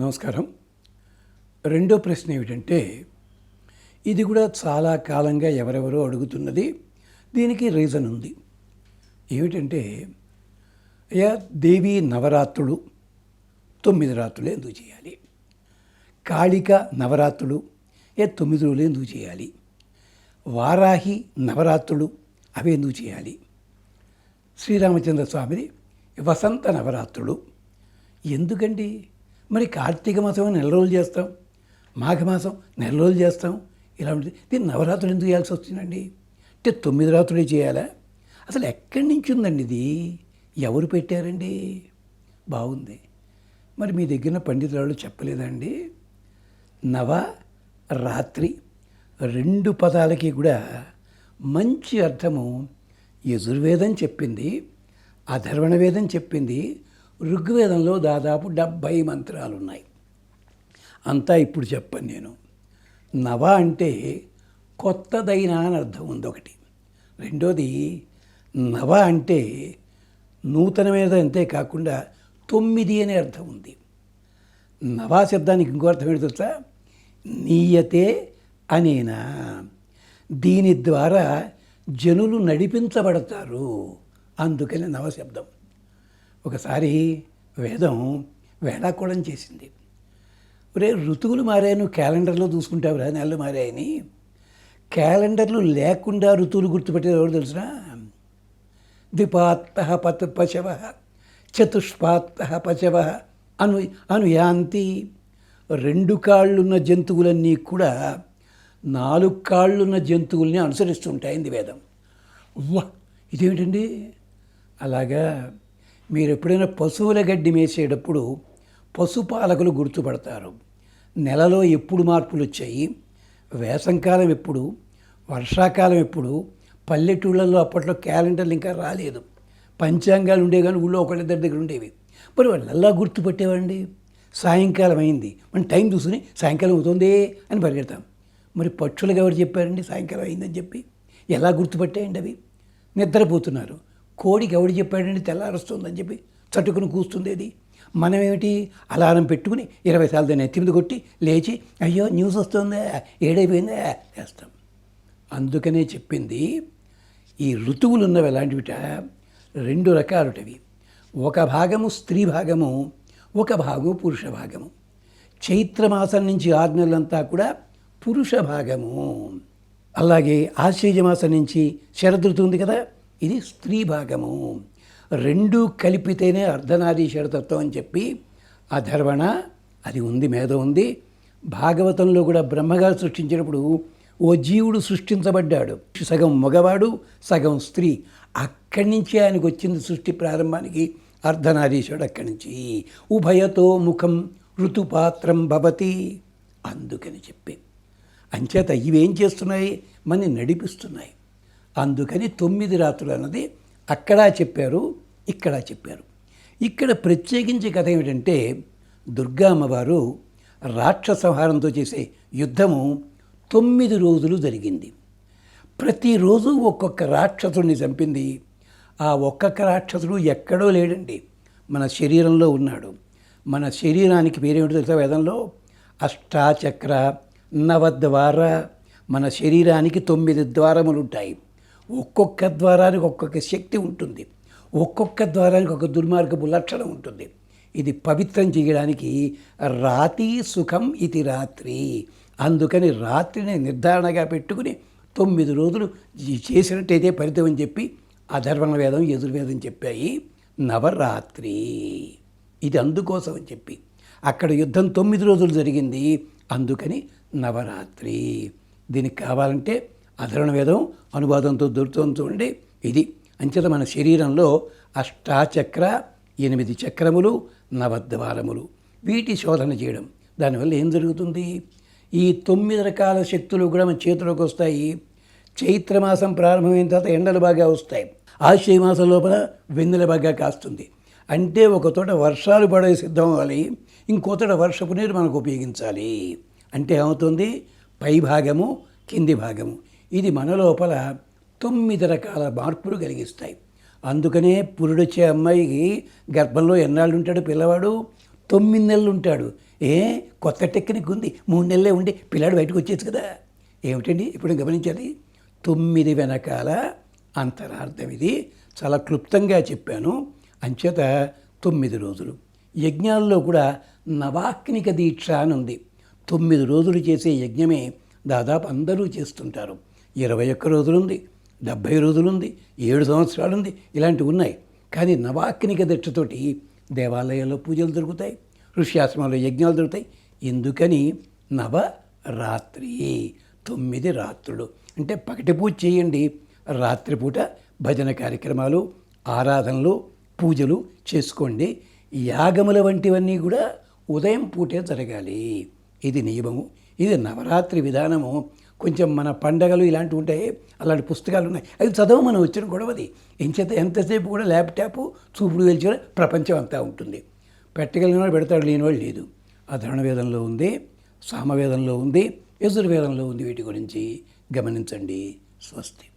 నమస్కారం. రెండో ప్రశ్న ఏమిటంటే ఇది కూడా చాలా కాలంగా ఎవరెవరో అడుగుతున్నది దీనికి రీజన్ ఉంది. ఏమిటంటే అయ్యా దేవి నవరాత్రులు తొమ్మిది రాత్రులు ఎందుకు చేయాలి? కాళిక నవరాత్రులు ఏ తొమ్మిది రోజులు ఎందుకు చేయాలి? వారాహి నవరాత్రులు అవి ఎందుకు చేయాలి? శ్రీరామచంద్ర స్వామిది వసంత నవరాత్రులు ఎందుకండి? మరి కార్తీక మాసం నెల రోజులు చేస్తాం? మాఘమాసం నెల రోజులు చేస్తాం? ఇలా ఉంటుంది. దీన్ని నవరాత్రులు ఎందుకు చేయాల్సి వస్తుందండి అంటే తొమ్మిది రాత్రులే చేయాలా? అసలు ఎక్కడి నుంచి ఉందండి ఇది? ఎవరు పెట్టారండి? బాగుంది. మరి మీ దగ్గర పండితులు చెప్పలేదండి నవ రాత్రి రెండు పదాలకి కూడా మంచి అర్థము యజుర్వేదం చెప్పింది అధర్వణ వేదం చెప్పింది ఋగ్వేదంలో దాదాపు డెబ్భై మంత్రాలు ఉన్నాయి అంతా ఇప్పుడు చెప్పను నేను. నవ అంటే కొత్తదైన అని అర్థం ఉంది ఒకటి రెండోది నవ అంటే నూతనమైన అంతే కాకుండా తొమ్మిది అనే అర్థం ఉంది. నవా శబ్దానికి ఇంకో అర్థం ఏంటి తెలుసా? నీయతే అనేనా? దీని ద్వారా జనులు నడిపించబడతారు. అందుకని నవశబ్దం ఒకసారి వేదం వేళాకోళం చేసింది. ఒరే ఋతువులు మారాయను క్యాలెండర్లో చూసుకుంటావురా నెలలు మారాయని. క్యాలెండర్లు లేకుండా ఋతువులు గుర్తుపెట్టేది ఎవరు తెలుసునా ద్విపాత్త పత పశవ చతుష్పాత్త పశవ అను అనుయాంతి. రెండు కాళ్ళున్న జంతువులన్నీ కూడా నాలుగు కాళ్ళున్న జంతువుల్ని అనుసరిస్తుంటాయింది వేదం. వా ఇదేమిటండి? అలాగా మీరు ఎప్పుడైనా పశువుల గడ్డి మేసేటప్పుడు పశుపాలకులు గుర్తుపడతారు. నెలలో ఎప్పుడు మార్పులు వచ్చాయి? వేసంకాలం ఎప్పుడు? వర్షాకాలం ఎప్పుడు? పల్లెటూళ్ళల్లో అప్పట్లో క్యాలెండర్లు ఇంకా రాలేదు. పంచాంగాలు ఉండే కానీ ఊళ్ళో ఒకళ్ళిద్దరి దగ్గర ఉండేవి. మరి వాళ్ళు గుర్తుపట్టేవాడి సాయంకాలం అయింది. మనం టైం చూసుకుని సాయంకాలం అవుతుంది అని పరిగెడతాం. మరి పక్షులకు ఎవరు చెప్పారండి? సాయంకాలం అయిందని చెప్పి. ఎలా గుర్తుపట్టేయండి అవి? నిద్రపోతున్నారు. కోడికి ఎవడు చెప్పాడని తెల్లారుస్తుందని చెప్పి చట్టుకుని కూస్తుండేది. మనమేమిటి? అలారం పెట్టుకుని ఇరవై సార్లు దాన్ని ఎత్తిమిది కొట్టి లేచి అయ్యో న్యూస్ వస్తుందా ఏడైపోయిందా వేస్తాం అందుకనే చెప్పింది ఈ ఋతువులు ఉన్నవి ఎలాంటివిట? రెండు రకాలుటవి. ఒక భాగము స్త్రీ భాగము ఒక భాగము పురుష భాగము. చైత్రమాసం నుంచి ఆరు నెలలంతా కూడా పురుష భాగము. అలాగే ఆశ్చర్యమాసం నుంచి శరదృతు ఉంది కదా ఇది స్త్రీ భాగము. రెండు కలిపితేనే అర్ధనారీశ్వరతత్వం అని చెప్పి అధర్వణ అది ఉంది మేధ ఉంది. భాగవతంలో కూడా బ్రహ్మగారు సృష్టించినప్పుడు ఓ జీవుడు సృష్టించబడ్డాడు. సగం మగవాడు సగం స్త్రీ. అక్కడి నుంచి ఆయనకు వచ్చింది సృష్టి ప్రారంభానికి అర్ధనారీశుడు అక్కడి నుంచి. ఉభయతో ముఖం ఋతుపాత్రం భవతి అందుకని చెప్పి. అంచేత ఇవేం చేస్తున్నాయి? మన నడిపిస్తున్నాయి. అందుకని తొమ్మిది రాత్రులు అన్నది అక్కడ చెప్పారు ఇక్కడ చెప్పారు. ఇక్కడ ప్రత్యేకించి కథ ఏమిటంటే దుర్గా అమ్మవారు రాక్షసంహారంతో చేసే యుద్ధము తొమ్మిది రోజులు జరిగింది. ప్రతిరోజు ఒక్కొక్క రాక్షసుడిని చంపింది. ఆ ఒక్కొక్క రాక్షసుడు ఎక్కడో లేడండి. మన శరీరంలో ఉన్నాడు. మన శరీరానికి పేరేమిటో తెలుసా వేదంలో? అష్టాచక్ర నవద్వార. మన శరీరానికి తొమ్మిది ద్వారములు ఉంటాయి ఒక్కొక్క ద్వారానికి ఒక్కొక్క శక్తి ఉంటుంది. ఒక్కొక్క ద్వారానికి ఒక దుర్మార్గపు లక్షణం ఉంటుంది. ఇది పవిత్రం చేయడానికి రాతి సుఖం ఇది రాత్రి. అందుకని రాత్రిని నిర్ధారణగా పెట్టుకుని తొమ్మిది రోజులు చేసినట్టయితే ఫలితం అని చెప్పి అధర్వణ వేదం యజుర్వేదం చెప్పాయి. నవరాత్రి. ఇది అందుకోసం అని చెప్పి. అక్కడ యుద్ధం తొమ్మిది రోజులు జరిగింది. అందుకని నవరాత్రి. దీనికి కావాలంటే అధరణ వేదం అనువాదంతో దొరుకుతుంది చూడండి ఇది. అంచేత మన శరీరంలో అష్టాచక్ర ఎనిమిది చక్రములు నవద్వారములు. వీటి శోధన చేయడం. దానివల్ల ఏం జరుగుతుంది? ఈ తొమ్మిది రకాల శక్తులు కూడా మన చేతిలోకి వస్తాయి. చైత్రమాసం ప్రారంభమైన తర్వాత ఎండలు బాగా వస్తాయి. ఆశ్చర్య మాసం లోపల వెన్నెల బాగా కాస్తుంది. అంటే ఒక తోట వర్షాలు పడే సిద్ధం అవ్వాలి. ఇంకో తోట వర్షపు నీరు మనకు ఉపయోగించాలి. అంటే ఏమవుతుంది? పై భాగము కింది భాగము. ఇది మన లోపల తొమ్మిది రకాల మార్పులు కలిగిస్తాయి. అందుకనే పురుడొచ్చే అమ్మాయికి గర్భంలో ఎన్నాళ్ళు ఉంటాడు పిల్లవాడు? తొమ్మిది నెలలు ఉంటాడు ఏ? కొత్త టెక్నిక్ ఉంది. మూడు నెలలే ఉండి పిల్లాడు బయటకు వచ్చేది కదా. ఏమిటండి? ఇప్పుడు గమనించాలి. తొమ్మిది వెనకాల అంతరార్థం ఇది. చాలా క్లుప్తంగా చెప్పాను. అంచేత తొమ్మిది రోజులు. యజ్ఞాల్లో కూడా నవాక్నిక దీక్ష అని ఉంది. తొమ్మిది రోజులు చేసే యజ్ఞమే దాదాపు అందరూ చేస్తుంటారు. ఇరవై ఒక్క రోజులుంది డెబ్భై రోజులుంది ఏడు సంవత్సరాలుంది ఇలాంటివి ఉన్నాయి. కానీ నవాక్నిక దీక్షతోటి దేవాలయాల్లో పూజలు దొరుకుతాయి ఋష్యాశ్రమంలో యజ్ఞాలు దొరుకుతాయి ఎందుకని? నవరాత్రి తొమ్మిది రాత్రులు. అంటే పగటి పూజ చేయండి. రాత్రిపూట భజన కార్యక్రమాలు ఆరాధనలు పూజలు చేసుకోండి. యాగముల వంటివన్నీ కూడా ఉదయం పూటే జరగాలి. ఇది నియమము ఇది నవరాత్రి విధానము. కొంచెం మన పండగలు ఇలాంటివి ఉంటాయి. అలాంటి పుస్తకాలు ఉన్నాయి. అది చదవ మనం వచ్చిన గొడవది ఎంచేత ఎంతసేపు కూడా ల్యాప్టాప్ చూపుడు వెలిచిన ప్రపంచం అంతా ఉంటుంది. పెట్టగలిగిన వాడు పెడతాడు లేని వాడు లేదు. అధర్ణవేదంలో ఉంది సామవేదంలో ఉంది యజుర్వేదంలో ఉంది. వీటి గురించి గమనించండి. స్వస్తి.